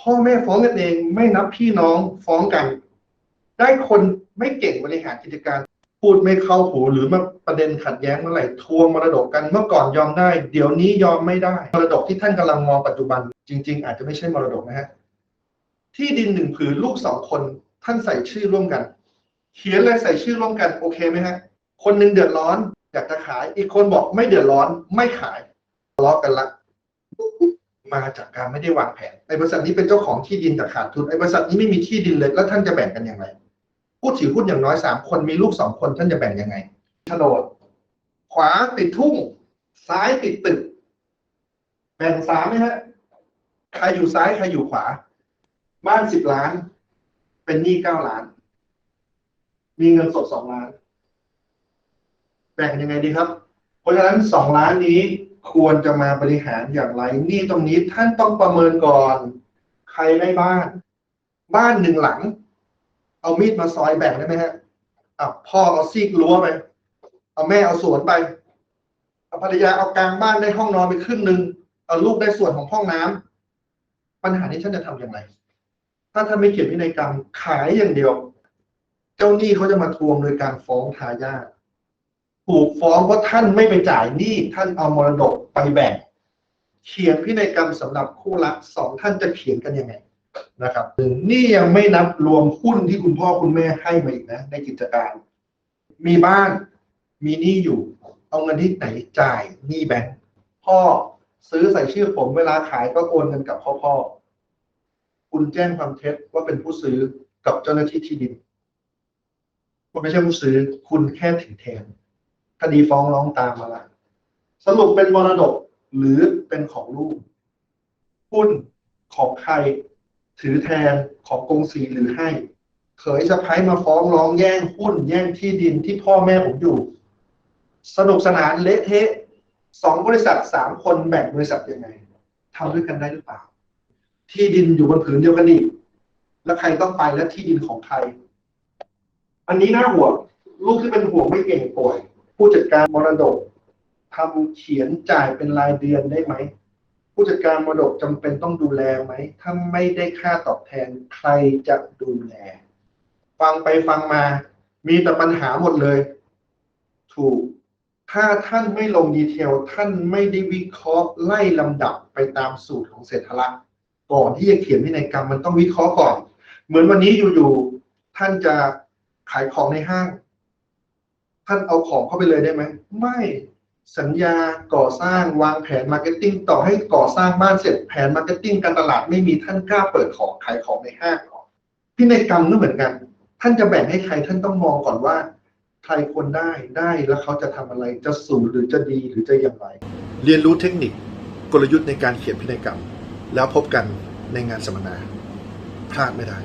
พ่อแม่ฟ้องกันเองไม่นับพี่น้องฟ้องกัน ได้คนไม่เก่งบริหารกิจการ พูดไม่เข้าหูหรือมาประเด็นขัดแย้งเมื่อไหร่ทวงมรดกกันเมื่อก่อนยอมได้ เดี๋ยวนี้ยอมไม่ได้มรดกที่ท่านกำลังมองปัจจุบัน จริง ๆ อาจจะไม่ใช่มรดกนะฮะที่ดินหนึ่งผืนลูกสองคนท่านใส่ชื่อร่วมกัน เขียนเลยใส่ชื่อร่วมกันโอเคไหมฮะ คนหนึ่งเดือดร้อนอยากจะขาย อีกคนบอกไม่เดือดร้อนไม่ขายทะเลาะกันละ มาจากการไม่ได้วางแผนไอ้บริษัทนี้เป็นเจ้าของที่ดินแต่ขาดทุนไอ้บริษัทนี้ไม่มีที่ดินเลยแล้วท่านจะแบ่งกันยังไงผู้ถือหุ้นอย่างน้อยสามคนมีลูกสองคนท่านจะแบ่งยังไงโฉนดขวาติดทุ่ง ซ้ายติดตึก แบ่งสามไหมฮะใครอยู่ซ้ายใครอยู่ขวา บ้านสิบล้าน เป็นหนี้เก้าล้าน มีเงินสดสองล้าน แบ่งยังไงดีครับ เพราะฉะนั้นสองล้านนี้ ควรจะมาบริหารอย่างไรหนี่ตรงนี้ท่านต้องประเมินก่อน ใครได้บ้าน บ้านหนึ่งหลัง เอามีดมาซอยแบ่งได้ไหมฮะอะพ่อเอาซีกรั้วไปเอาแม่เอาสวนไปเอาภรรยาเอากลางบ้านได้ห้องนอนไปครึ่งหนึ่งเอาลูกได้ส่วนของห้องน้ำปัญหานี้ท่านจะทำอย่างไร ถ้าท่านไม่เขียนพินัยกรรมขายอย่างเดียว เจ้าหนี้เขาจะมาทวงโดยการฟ้องทายาท ถูกฟ้องเพราท่านไม่ไปจ่ายหนี้ท่านเอามรดกไปแบ่ง เขียนพินัยกรรมสำหรับคู่รักสองท่านจะเขียนกันยังไงนะครับหนึ่งนี่ยังไม่นับรวมหุ้นที่คุณพ่อคุณแม่ให้มาอีกนะ ในกิจการ มีบ้านมีหนี้อยู่ เอาเงินที่ไหนจ่ายหนี้แบงค์พ่อซื้อใส่ชื่อผมเวลาขายก็โอนเงินกับพ่อพ่อคุณแจ้งความเท็จว่าเป็นผู้ซื้อกับเจ้าหน้าที่ที่ดิน คุณไม่ใช่ผู้ซื้อ คุณแค่ถือแทน คดีฟ้องร้องตามมาละสรุปเป็นมรดกหรือเป็นของลูกหุ้นของใคร ถือแทนของกงสีหรือให้ เขยสะพ้ายมาฟ้องร้องแย่งหุ้น แย่งที่ดินที่พ่อแม่ผมอยู่ สนุกสนานเละเทะสองบริษัทสามคนแบ่งบริษัทยังไงทำด้วยกันได้หรือเปล่า ที่ดินอยู่บนผืนเดียวกันนี่แล้วใครต้องไปและที่ดินของใคร อันนี้น่าห่วงลูกที่เป็นห่วงไม่เก่งป่วย ผู้จัดการมรดกทำเขียนจ่ายเป็นรายเดือนได้ไหม ผู้จัดการมรดกจำเป็นต้องดูแลไหม ถ้าไม่ได้ค่าตอบแทนใครจะดูแล ฟังไปฟังมา มีแต่ปัญหาหมดเลย ถูก ถ้าท่านไม่ลงดีเทล ท่านไม่ได้วิเคราะห์ไล่ลำดับไปตามสูตรของเศรษฐลักษณ์ก่อนที่จะเขียนพินัยกรรมมันต้องวิเคราะห์ก่อน เหมือนวันนี้อยู่ๆท่านจะขายของในห้าง ท่านเอาของเข้าไปเลยได้ไหม ไม่สัญญาก่อสร้างวางแผนมาร์เก็ตติ้งต่อให้ก่อสร้างบ้านเสร็จแผนมาร์เก็ตติ้งการตลาดไม่มีท่านกล้าเปิดของขายของในห้างหรอพินัยกรรมก็เหมือนกัน ท่านจะแบ่งให้ใครท่านต้องมองก่อนว่า ใครควรได้ได้แล้วเขาจะทำอะไรจะสูงหรือจะดีหรือจะอย่างไร เรียนรู้เทคนิคกลยุทธ์ในการเขียนพินัยกรรม แล้วพบกันในงานสัมมนาพลาดไม่ได้